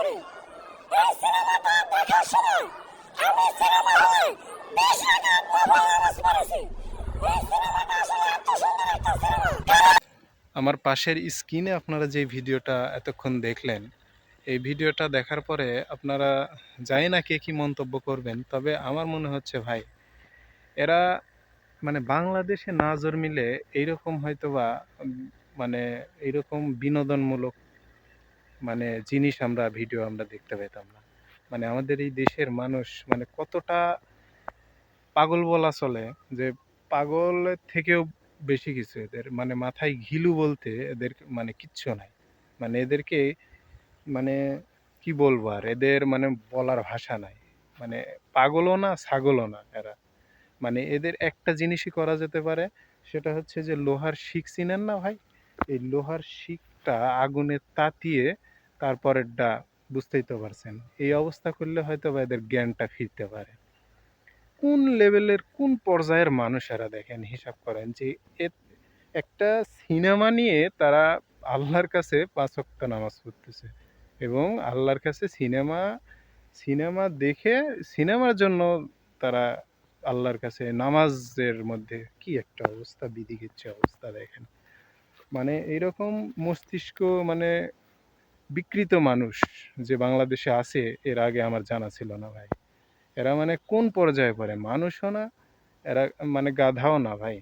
করি। এই সিনেমাটা দেখার সময়। আমি সিনেমা হলে বেশ করেছি। আমার পাশের স্ক্রিনে আপনারা যে ভিডিওটা এতক্ষণ দেখলেন, এই ভিডিওটা দেখার পরে আপনারা যাই না কে কী মন্তব্য করবেন, তবে আমার মনে হচ্ছে ভাই, এরা মানে বাংলাদেশে না জন্মিলে এইরকম হয়তোবা মানে এইরকম বিনোদনমূলক মানে জিনিস আমরা ভিডিও আমরা দেখতে পেতাম না। মানে আমাদের এই দেশের মানুষ মানে কতটা পাগল বলা চলে যে পাগলের থেকেও বেশি কিছু এদের মানে মাথায় ঘিলু বলতে এদের মানে কিচ্ছু নাই। মানে এদেরকে মানে কি বলব আর, এদের মানে বলার ভাষা নাই। মানে পাগলও না, ছাগলও না এরা। মানে এদের একটা জিনিসই করা যেতে পারে, সেটা হচ্ছে যে লোহার শিক চিনেন না ভাই? এই লোহার শিকটা আগুনে তাতিয়ে তারপরেরটা বুঝতেই তো পারছেন। এই অবস্থা করলে হয়তো বা এদের জ্ঞানটা ফিরতে পারে। কোন লেভেলের, কোন পর্যায়ের মানুষ এরা দেখেন, হিসাব করেন যে একটা সিনেমা নিয়ে তারা আল্লাহর কাছে পাঁচ ওয়াক্ত নামাজ পড়তেছে এবং আল্লাহর কাছে সিনেমা সিনেমা দেখে সিনেমার জন্য তারা আল্লাহর কাছে নামাজের মধ্যে কি একটা অবস্থা বিধিকিচ্ছে অবস্থা দেখেন। মানে এইরকম মস্তিষ্ক মানে বিকৃত মানুষ যে বাংলাদেশে আছে, এর আগে আমার জানা ছিল না ভাই। এরা মানে কোন পর্যায়ে পড়ে? মানুষও না, এরা মানে গাধাও না ভাই।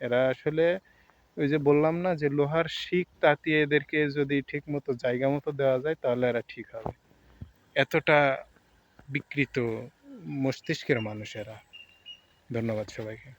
এরা আসলে ওই যে বললাম না যে লোহার শিক তাতিয়ে এদেরকে যদি ঠিক মতো জায়গা মতো দেওয়া যায়, তাহলে এরা ঠিক হবে। এতটা বিকৃত মস্তিষ্কের মানুষ এরা। ধন্যবাদ সবাইকে।